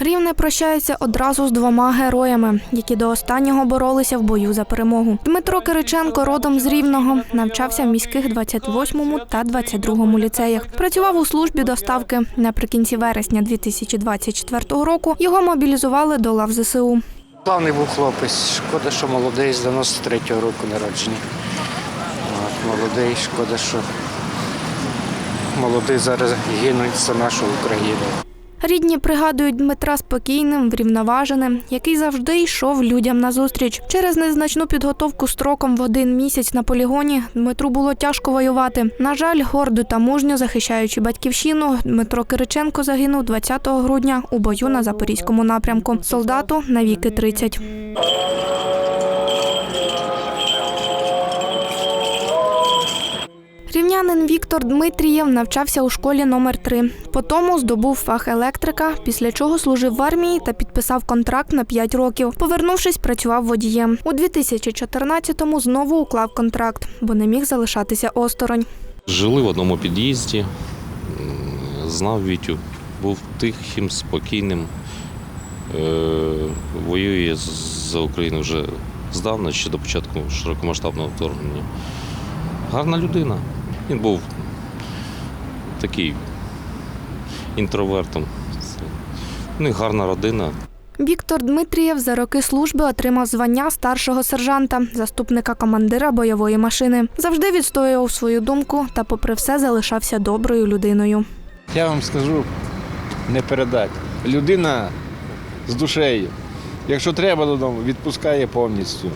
Рівне прощається одразу з двома героями, які до останнього боролися в бою за перемогу. Дмитро Кириченко родом з Рівного, навчався в міських 28-му та 22-му ліцеях. Працював у службі доставки. Наприкінці вересня 2024 року його мобілізували до лав ЗСУ. Славний був хлопець, шкода, що молодий, з 93-го року народження. Молодий, шкода, що молодий зараз гинуть за нашу Україну. Рідні пригадують Дмитра спокійним, врівноваженим, який завжди йшов людям назустріч. Через незначну підготовку строком в один місяць на полігоні Дмитру було тяжко воювати. На жаль, гордо та мужньо захищаючи батьківщину, Дмитро Кириченко загинув 20 грудня у бою на запорізькому напрямку. Солдату навіки 30. Рівнянин Віктор Дмитрієв навчався у школі номер 3 Потому здобув фах електрика, після чого служив в армії та підписав контракт на 5 років. Повернувшись, працював водієм. У 2014-му знову уклав контракт, бо не міг залишатися осторонь. Жили в одному під'їзді, знав Вітю, був тихим, спокійним. Е, Воює за Україну вже здавна, ще до початку широкомасштабного вторгнення. Гарна людина. Він був такий інтровертом. У них гарна родина, Віктор Дмитрієв за роки служби отримав звання старшого сержанта, заступника командира бойової машини. Завжди відстоював свою думку та, попри все, залишався доброю людиною. Я вам скажу, не передати. Людина з душею. Якщо треба додому, відпускає повністю.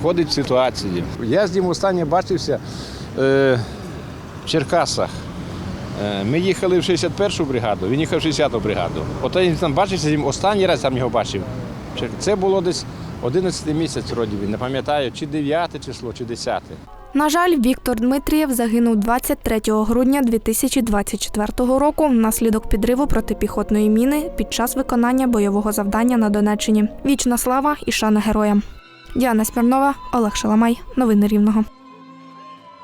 Входить в ситуації. Я з ним останнє бачився е, в Черкасах. Е, ми їхали в 61-ту бригаду, він їхав в 60-ту бригаду. От я там бачився з останній раз там його бачив. Це було десь 11 місяць, вроді він, не пам'ятаю, чи 9 число, чи 10. На жаль, Віктор Дмитрієв загинув 23 грудня 2024 року внаслідок підриву протипіхотної міни під час виконання бойового завдання на Донеччині. Вічна слава і шана героям. Діана Смірнова, Олег Шаламай. Новини Рівного.